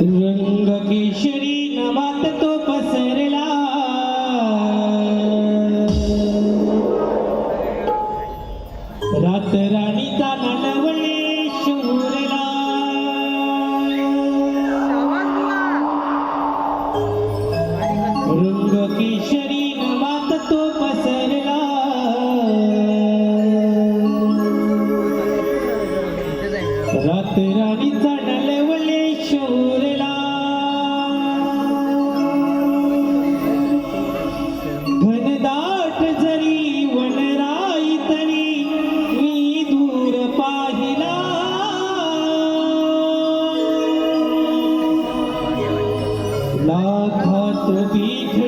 रंग केशरी नमात तो पसरला. रातराणीचा राणीचा नटवळे रंग केशरी পীঠ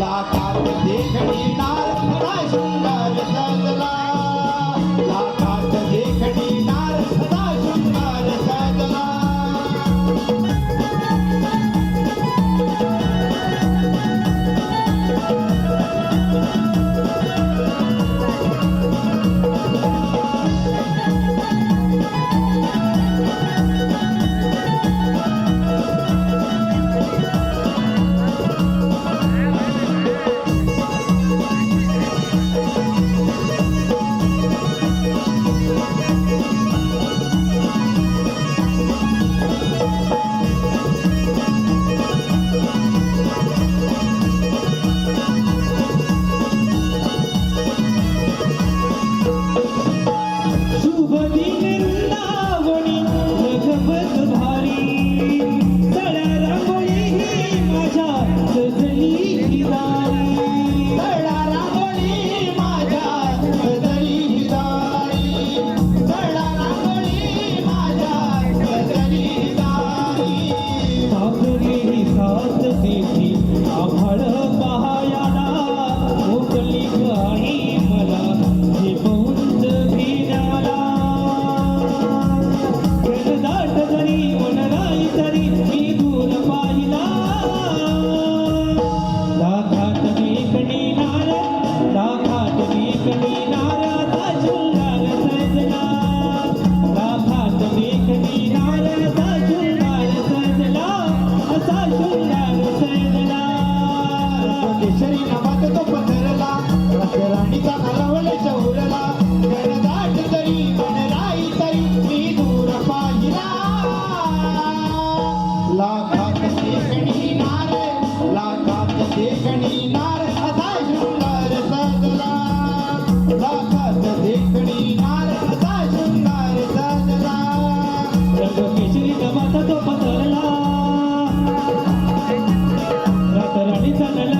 कलाकार